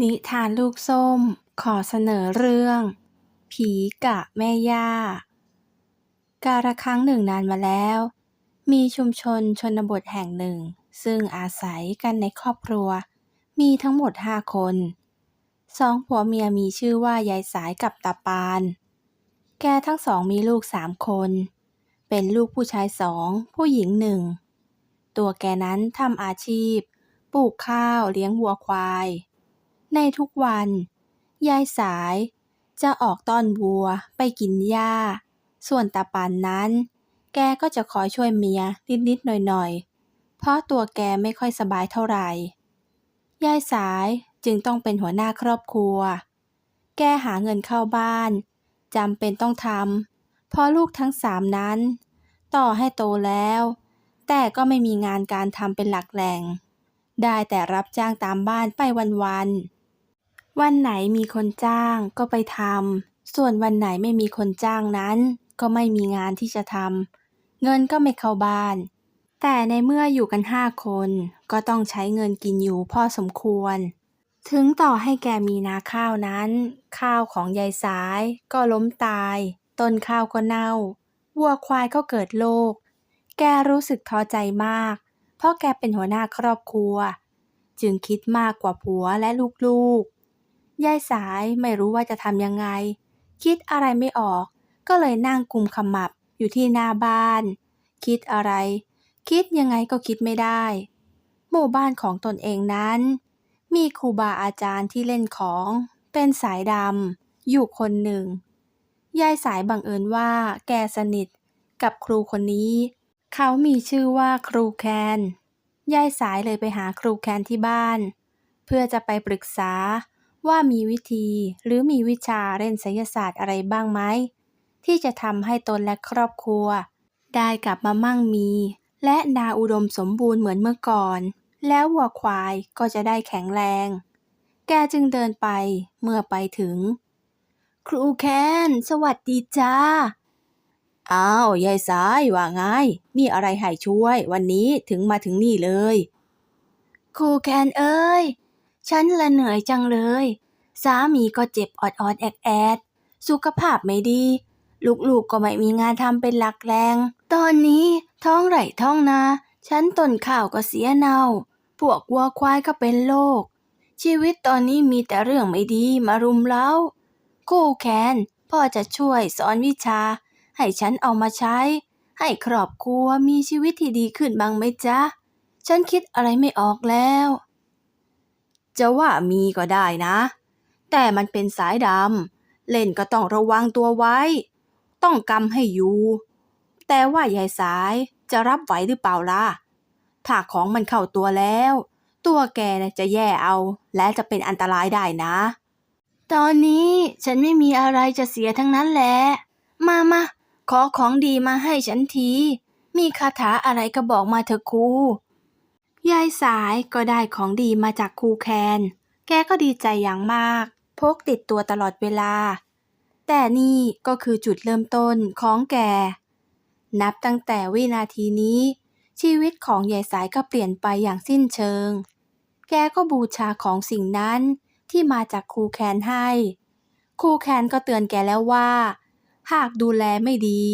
นิทานลูกส้ม ขอเสนอเรื่อง ผีกะแม่ย่า กาละครั้งหนึ่งนานมาแล้ว มีชุมชนชนบทแห่งหนึ่ง ซึ่งอาศัยกันในครอบครัว มีทั้งหมดห้าคนสองผัวเมียมีชื่อว่ายายสายกับตาปาน แกทั้งสองมีลูกสามคน เป็นลูกผู้ชายสอง ผู้หญิงหนึ่ง ตัวแกนั้นทำอาชีพ ปลูกข้าวเลี้ยงวัวควาย ในทุกวัน ยายสายจะออกต้อนวัวไปกินหญ้า ส่วนตาปานนั้น แกก็จะคอยช่วยเมียนิดๆหน่อยๆ เพราะตัวแกไม่ค่อยสบายเท่าไหร่ ยายสายจึงต้องเป็นหัวหน้าครอบครัว แกหาเงินเข้าบ้านจำเป็นต้องทำเพราะลูกทั้งสามนั้น ต่อให้โตแล้ว แต่ก็ไม่มีงานการทำเป็นหลักแหล่ง ได้แต่รับจ้างตามบ้านไปวันๆ วันไหนมีคนจ้างก็ไปทำ ส่วนวันไหนไม่มีคนจ้างนั้น ก็ไม่มีงานที่จะทำ เงินก็ไม่เข้าบ้าน แต่ในเมื่ออยู่กันห้าคน ก็ต้องใช้เงินกินอยู่พอสมควร ถึงต่อให้แกมีนาข้าวนั้น ข้าวของยายสายก็ล้มตาย ต้นข้าวก็เน่า วัวควายก็เกิดโรค แกรู้สึกท้อใจมาก เพราะแกเป็นหัวหน้าครอบครัว จึงคิดมากกว่าผัวและลูกๆ ยายสายไม่รู้ว่าจะทำยังไง คิดอะไรไม่ออก ก็เลยนั่งกุมขมับอยู่ที่หน้าบ้าน คิดอะไร คิดยังไงก็คิดไม่ได้ หมู่บ้านของตนเองนั้น มีครูบาอาจารย์ที่เล่นของเป็นสายดำอยู่คนหนึ่ง ยายสายบังเอิญว่าแกสนิทกับครูคนนี้ เขามีชื่อว่าครูแคน ยายสายเลยไปหาครูแคนที่บ้าน เพื่อจะไปปรึกษา ว่ามีวิธีหรือมีวิชาเล่นไสยศาสตร์อะไรบ้างไหม ที่จะทำให้ตนและครอบครัว ได้กลับมามั่งมี และนาอุดมสมบูรณ์เหมือนเมื่อก่อน แล้ววัวควายก็จะได้แข็งแรง แกจึงเดินไปเมื่อไปถึง ครูแคนสวัสดีจ้าอ้าวยายสายว่าไงมีอะไรให้ช่วย วันนี้ถึงมาถึงนี่เลย ครูแคนเอ้ย ฉันละเหนื่อยจังเลย สามีก็เจ็บออดๆแอดแอด สุขภาพไม่ดี ลูกๆก็ไม่มีงานทำเป็นหลักแรง ตอนนี้ท้องไร่ท้องนา ฉันต้นข้าวก็เสียเน่า พวกวัวควายก็เป็นโรค ชีวิตตอนนี้มีแต่เรื่องไม่ดีมารุมเร้าครูแคนพ่อจะช่วยสอนวิชา ให้ฉันเอามาใช้ ให้ครอบครัวมีชีวิตที่ดีขึ้นบ้างไหมจ๊ะ ฉันคิดอะไรไม่ออกแล้ว จะว่ามีก็ได้นะ แต่มันเป็นสายดำ เล่นก็ต้องระวังตัวไว้ ต้องกำให้อยู่ แต่ว่ายายสายจะรับไหวหรือเปล่าล่ะ ถ้าของมันเข้าตัวแล้ว ตัวแกน่ะจะแย่เอาและจะเป็นอันตรายได้นะ ตอนนี้ฉันไม่มีอะไรจะเสียทั้งนั้นแหละ มามาขอของดีมาให้ฉันที มีคาถาอะไรก็บอกมาเถอะครู ยายสายก็ได้ของดีมาจากครูแคน แกก็ดีใจอย่างมาก พกติดตัวตลอดเวลา แต่นี่ก็คือจุดเริ่มต้นของแก นับตั้งแต่วินาทีนี้ ชีวิตของยายสายก็เปลี่ยนไปอย่างสิ้นเชิง แกก็บูชาของสิ่งนั้นที่มาจากครูแคนให้ ครูแคนก็เตือนแกแล้วว่า หากดูแลไม่ดี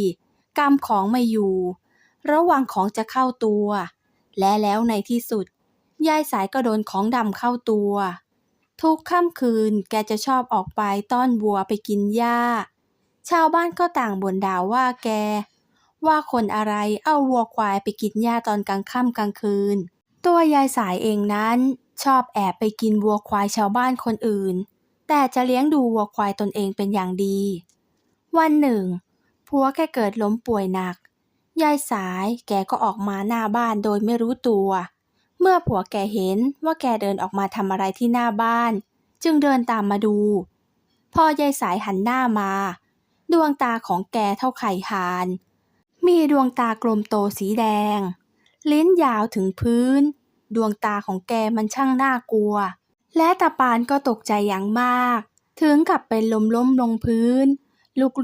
กรรมของไม่อยู่ ระวังของจะเข้าตัว และแล้วในที่สุด ยายสายก็โดนของดำเข้าตัว ทุกค่ำคืนแกจะชอบออกไปต้อนวัวไปกินหญ้า ชาวบ้านก็ต่างบ่นด่าว่าแก ว่าคนอะไรเอาวัวควายไปกินหญ้าตอนกลางค่ำกลางคืน ตัวยายสายเองนั้นชอบแอบไปกินวัวควายชาวบ้านคนอื่น แต่จะเลี้ยงดูวัวควายตนเองเป็นอย่างดี วันหนึ่งผัวแกเกิดล้มป่วยหนัก ยายสายแกก็ออกมาหน้าบ้านโดยไม่รู้ตัว เมื่อผัวแกเห็นว่าแกเดินออกมาทำอะไรที่หน้าบ้าน จึงเดินตามมาดู พอยายสายหันหน้ามา ดวงตาของแกเท่าไข่หาน มีดวงตากลมโตสีแดง ลิ้นยาวถึงพื้น ดวงตาของแกมันช่างน่ากลัว และตาปานก็ตกใจอย่างมาก ถึงกับเป็นลมล้มลงพื้น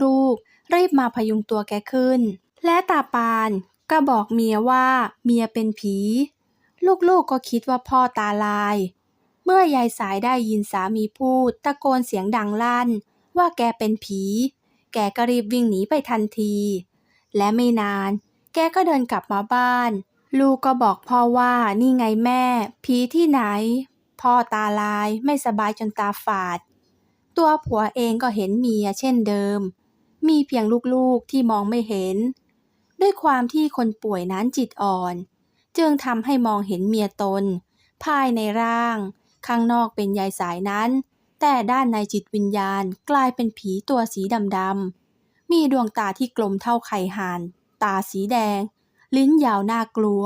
ลูกๆ รีบมาพยุงตัวแกขึ้น และตาปานก็บอกเมียว่าเมียเป็นผี ลูกๆก็คิดว่าพ่อตาลาย เมื่อยายสายได้ยินสามีพูด ตะโกนเสียงดังลั่น ว่าแกเป็นผี แกก็รีบวิ่งหนีไปทันที และไม่นาน แกก็เดินกลับมาบ้าน ลูกก็บอกพ่อว่านี่ไงแม่ ผีที่ไหน พ่อตาลายไม่สบายจนตาฝาด ตัวผัวเองก็เห็นเมียเช่นเดิม มีเพียงลูกๆที่มองไม่เห็น ด้วยความที่คนป่วยนั้นจิตอ่อน จึงทำให้มองเห็นเมียตน ภายในร่าง ข้างนอกเป็นยายสายนั้น แต่ด้านในจิตวิญญาณกลายเป็นผีตัวสีดำๆมีดวงตาที่กลมเท่าไข่ห่าน ตาสีแดง ลิ้นยาวน่ากลัว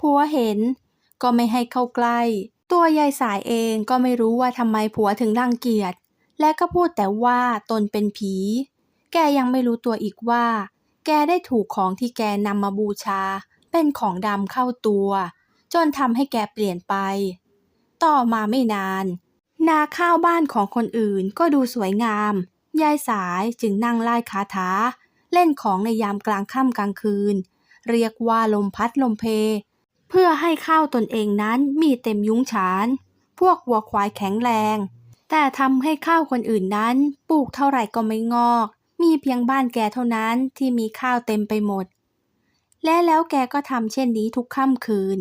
ผัวเห็น ก็ไม่ให้เข้าใกล้ ตัวยายสายเองก็ไม่รู้ว่าทำไมผัวถึงรังเกียจและก็พูดแต่ว่าตนเป็นผี แกยังไม่รู้ตัวอีกว่า แกได้ถูกของที่แกนำมาบูชา เป็นของดำเข้าตัว จนทำให้แกเปลี่ยนไป ต่อมาไม่นาน นาข้าวบ้านของคนอื่นก็ดูสวยงาม ยายสายจึงนั่งไล่คาถา เล่นของในยามกลางค่ำกลางคืน เรียกว่าลมพัดลมเพ เพื่อให้ข้าวตนเองนั้นมีเต็มยุ้งฉาน พวกวัวควายแข็งแรง แต่ทำให้ข้าวคนอื่นนั้นปลูกเท่าไหร่ก็ไม่งอก มีเพียงบ้านแกเท่านั้นที่มีข้าวเต็มไปหมด และแล้วแกก็ทำเช่นนี้ทุกค่ำคืน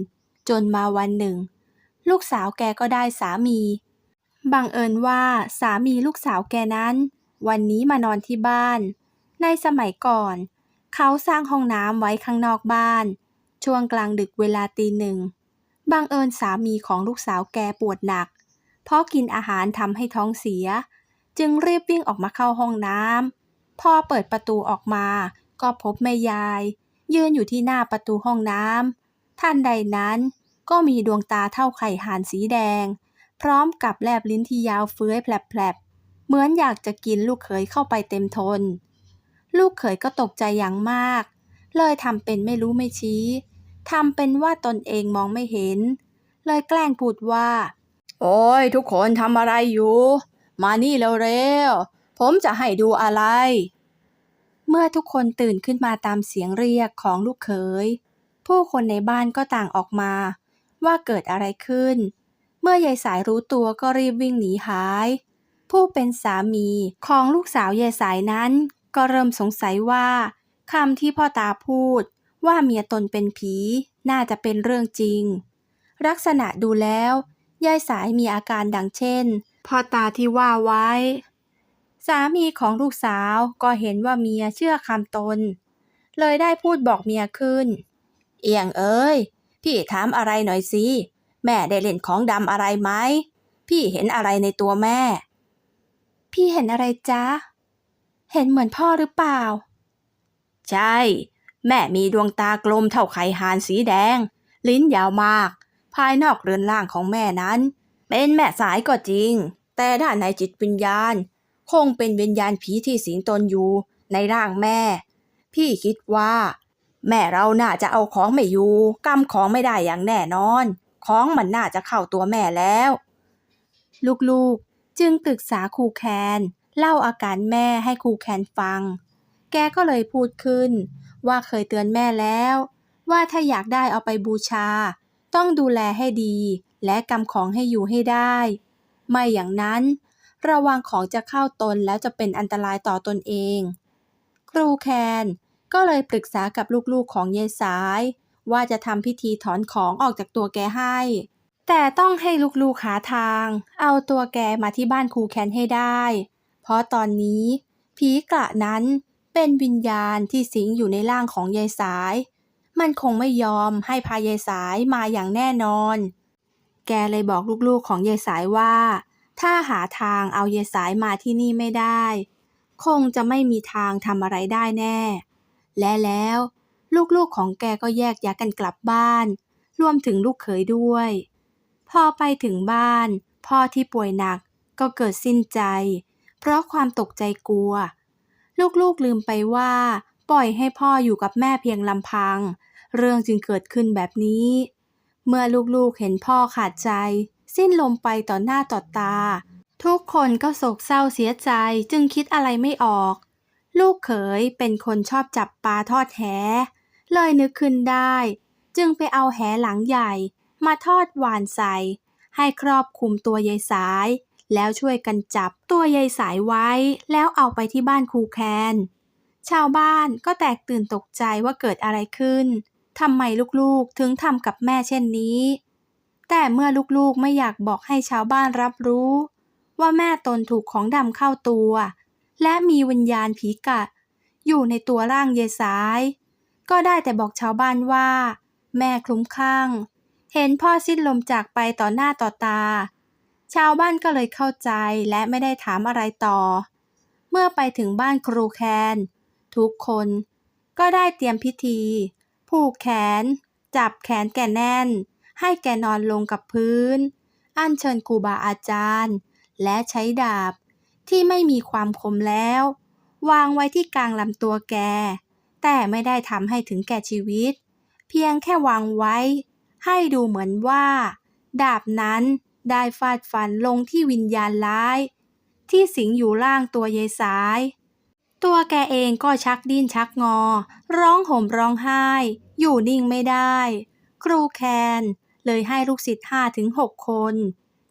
จนมาวันหนึ่ง ลูกสาวแกก็ได้สามี บังเอิญว่าสามีลูกสาวแกนั้น วันนี้มานอนที่บ้าน ในสมัยก่อน เขาสร้างห้องน้ำไว้ข้างนอกบ้าน ช่วงกลางดึกเวลาตีหนึ่งบังเอิญสามีของลูกสาวแกปวดหนัก เพราะกินอาหารทำให้ท้องเสีย จึงรีบวิ่งออกมาเข้าห้องน้ำ พอเปิดประตูออกมา ก็พบแม่ยาย ยืนอยู่ที่หน้าประตูห้องน้ำท่านใดนั้นก็มีดวงตาเท่าไข่ห่านสีแดง พร้อมกับแลบลิ้นที่ยาวเฟื้อยแผลบๆเหมือนอยากจะกินลูกเขยเข้าไปเต็มทน ลูกเขยก็ตกใจอย่างมาก เลยทำเป็นไม่รู้ไม่ชี้ทำเป็นว่าตนเองมองไม่เห็น เลยแกล้งพูดว่า โอ้ยทุกคนทำอะไรอยู่ มานี่เร็วๆ ผมจะให้ดูอะไร เมื่อทุกคนตื่นขึ้นมาตามเสียงเรียกของลูกเขย ผู้คนในบ้านก็ต่างออกมา ว่าเกิดอะไรขึ้น เมื่อยายสายรู้ตัวก็รีบวิ่งหนีหาย ผู้เป็นสามีของลูกสาวยายสายนั้น ก็เริ่มสงสัยว่าคำที่พ่อตาพูด ว่าเมียตนเป็นผี น่าจะเป็นเรื่องจริง ลักษณะดูแล้ว ยายสายมีอาการดังเช่น พ่อตาที่ว่าไว้ สามีของลูกสาวก็เห็นว่าเมียเชื่อคำตน เลยได้พูดบอกเมียขึ้น เอียงเอ้ย พี่ถามอะไรหน่อยสิ แม่ได้เล่นของดำอะไรไหม พี่เห็นอะไรในตัวแม่ พี่เห็นอะไรจ๊ะ เห็นเหมือนพ่อหรือเปล่า ใช่ แม่มีดวงตากลมเท่าไข่หานสีแดง ลิ้นยาวมาก ภายนอกเรือนร่างของแม่นั้น เป็นแม่สายก็จริง แต่ด้านในจิตวิญญาณ คงเป็นวิญญาณผีที่สิงตนอยู่ในร่างแม่ พี่คิดว่า แม่เราน่าจะเอาของไม่อยู่กำของไม่ได้อย่างแน่นอน ของมันน่าจะเข้าตัวแม่แล้ว ลูกๆจึงปรึกษาครูแคนเล่าอาการแม่ให้ครูแคนฟัง แกก็เลยพูดขึ้น ว่าเคยเตือนแม่แล้ว ว่าถ้าอยากได้เอาไปบูชา ต้องดูแลให้ดี และกำของให้อยู่ให้ได้ ไม่อย่างนั้น ระวังของจะเข้าตนแล้วจะเป็นอันตรายต่อตนเอง ครูแคนก็เลยปรึกษากับลูกๆของยายสาย ว่าจะทำพิธีถอนของออกจากตัวแกให้ แต่ต้องให้ลูกๆหาทาง เอาตัวแกมาที่บ้านครูแคนให้ได้ เพราะตอนนี้ผีกระนั้นเป็นวิญญาณที่สิงอยู่ในร่างของยายสาย มันคงไม่ยอมให้พายายสายมาอย่างแน่นอน แกเลยบอกลูกๆของยายสายว่า ถ้าหาทางเอายายสายมาที่นี่ไม่ได้ คงจะไม่มีทางทำอะไรได้แน่ และแล้วลูกๆของแกก็แยกย้ายกันกลับบ้าน รวมถึงลูกเขยด้วย พอไปถึงบ้าน พ่อที่ป่วยหนักก็เกิดสิ้นใจ เพราะความตกใจกลัว ลูกๆลืมไปว่า ปล่อยให้พ่ออยู่กับแม่เพียงลำพัง เรื่องจึงเกิดขึ้นแบบนี้ เมื่อลูกๆเห็นพ่อขาดใจ สิ้นลมไปต่อหน้าต่อตา ทุกคนก็โศกเศร้าเสียใจจึงคิดอะไรไม่ออก ลูกเขยเป็นคนชอบจับปลาทอดแห เลยนึกขึ้นได้ จึงไปเอาแหหลังใหญ่ มาทอดหวานใส่ให้ครอบคุมตัวยายสาย แล้วช่วยกันจับตัวยายสายไว้ แล้วเอาไปที่บ้านครูแคน ชาวบ้านก็แตกตื่นตกใจว่าเกิดอะไรขึ้นทำไมลูกๆถึงทำกับแม่เช่นนี้ แต่เมื่อลูกๆไม่อยากบอกให้ชาวบ้านรับรู้ ว่าแม่ตนถูกของดำเข้าตัว และมีวิญญาณผีกะ อยู่ในตัวร่างยายสาย ก็ได้แต่บอกชาวบ้านว่า แม่คลุ้มคลั่ง เห็นพ่อสิ้นลมจากไปต่อหน้าต่อตา ชาวบ้านก็เลยเข้าใจและไม่ได้ถามอะไรต่อ เมื่อไปถึงบ้านครูแคน ทุกคนก็ได้เตรียมพิธี ผูกแขน จับแขนแกแน่น ให้แกนอนลงกับพื้น อัญเชิญครูบาอาจารย์ และใช้ดาบ ที่ไม่มีความคมแล้ว วางไว้ที่กลางลำตัวแก แต่ไม่ได้ทำให้ถึงแก่ชีวิต เพียงแค่วางไว้ ให้ดูเหมือนว่า ดาบนั้นได้ฟาดฟันลงที่วิญญาณร้าย ที่สิงอยู่ล่างตัวยายสาย ตัวแกเองก็ชักดิ้นชักงอ ร้องห่มร้องไห้ อยู่นิ่งไม่ได้ ครูแคน เลยให้ลูกศิษย์ห้าถึงหกคน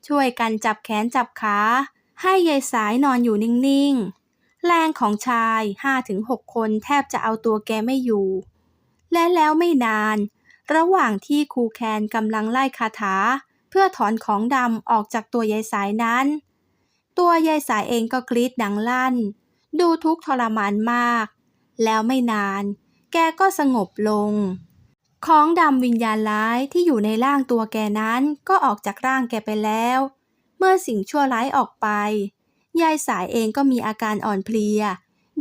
ช่วยกันจับแขนจับขา ให้ยายสายนอนอยู่นิ่งๆ แรงของชายห้าถึงหกคนแทบจะเอาตัวแกไม่อยู่ และแล้วไม่นาน ระหว่างที่ครูแคนกำลังไล่คาถา เพื่อถอนของดำออกจากตัวยายสายนั้น ตัวยายสายเองก็กรีดดังลั่น ดูทุกทรมานมาก แล้วไม่นาน แกก็สงบลง ของดำวิญญาณร้ายที่อยู่ในร่างตัวแกนั้นก็ออกจากร่างแกไปแล้ว เมื่อสิ่งชั่วร้ายออกไป ยายสายเองก็มีอาการอ่อนเพลีย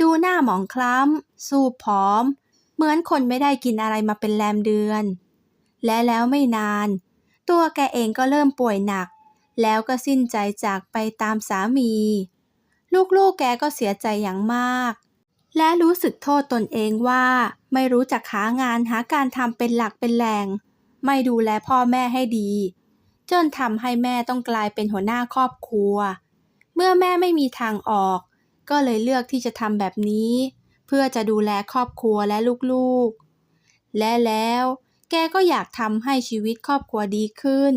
ดูหน้าหมองคล้ำสูบผอม เหมือนคนไม่ได้กินอะไรมาเป็นแรมเดือน และแล้วไม่นาน ตัวแกเองก็เริ่มป่วยหนัก แล้วก็สิ้นใจจากไปตามสามี ลูกๆแกก็เสียใจอย่างมาก และรู้สึกโทษตนเองว่า ไม่รู้จักหางานหาการทำเป็นหลักเป็นแหล่ง ไม่ดูแลพ่อแม่ให้ดี จนทำให้แม่ต้องกลายเป็นหัวหน้าครอบครัว เมื่อแม่ไม่มีทางออก ก็เลยเลือกที่จะทำแบบนี้ เพื่อจะดูแลครอบครัวและลูกๆ และแล้วแกก็อยากทำให้ชีวิตครอบครัวดีขึ้น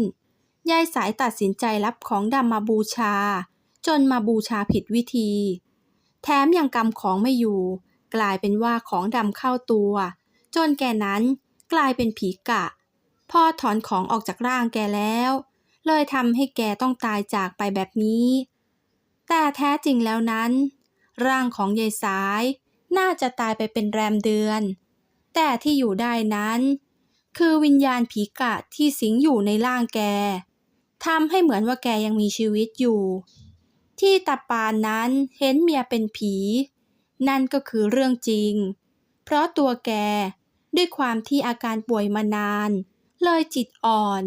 ยายสายตัดสินใจรับของดำมาบูชา จนมาบูชาผิดวิธี แถมยังกำของไม่อยู่ กลายเป็นว่าของดำเข้าตัว จนแกนั้นกลายเป็นผีกะพอถอนของออกจากร่างแกแล้ว เลยทำให้แกต้องตายจากไปแบบนี้ แต่แท้จริงแล้วนั้น ร่างของยายสายน่าจะตายไปเป็นแรมเดือน แต่ที่อยู่ได้นั้น คือวิญญาณผีกะที่สิงอยู่ในร่างแกทำให้เหมือนว่าแกยังมีชีวิตอยู่ ที่ตาปานนั้นเห็นเมียเป็นผี นั่นก็คือเรื่องจริง เพราะตัวแกด้วยความที่อาการป่วยมานาน เลยจิตอ่อน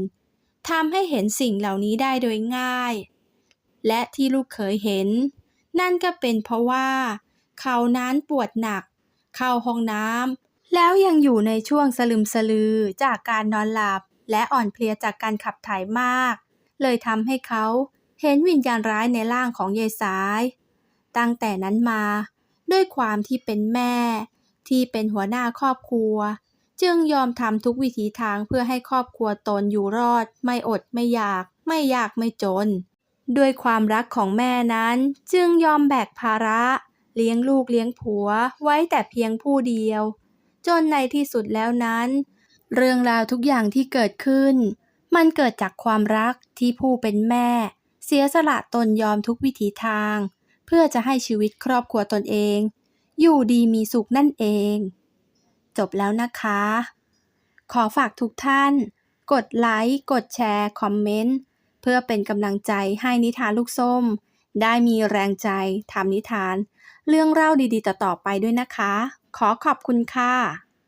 ทำให้เห็นสิ่งเหล่านี้ได้โดยง่าย และที่ลูกเคยเห็น นั่นก็เป็นเพราะว่า เขานั้นปวดหนัก เข้าห้องน้ำแล้วยังอยู่ในช่วงสลึมสลือจากการนอนหลับ และอ่อนเพลียจากการขับถ่ายมาก เลยทำให้เขา เห็นวิญญาณร้ายในร่างของยายสาย ตั้งแต่นั้นมา ด้วยความที่เป็นแม่ ที่เป็นหัวหน้าครอบครัว จึงยอมทำทุกวิถีทางเพื่อให้ครอบครัวตนอยู่รอด ไม่อดไม่อยาก ไม่ยากไม่จน ด้วยความรักของแม่นั้น จึงยอมแบกภาระ เลี้ยงลูกเลี้ยงผัวไว้แต่เพียงผู้เดียว จนในที่สุดแล้วนั้น เรื่องราวทุกอย่างที่เกิดขึ้น มันเกิดจากความรักที่ผู้เป็นแม่ เสียสละตนยอมทุกวิถีทาง เพื่อจะให้ชีวิตครอบครัวตนเอง อยู่ดีมีสุขนั่นเอง จบแล้วนะคะ ขอฝากทุกท่าน กดไลค์ กดแชร์ คอมเมนต์ เพื่อเป็นกำลังใจให้นิทานลูกส้ม ได้มีแรงใจทำนิทาน เรื่องเล่าดีๆ ต่อๆไปด้วยนะคะ ขอขอบคุณค่ะ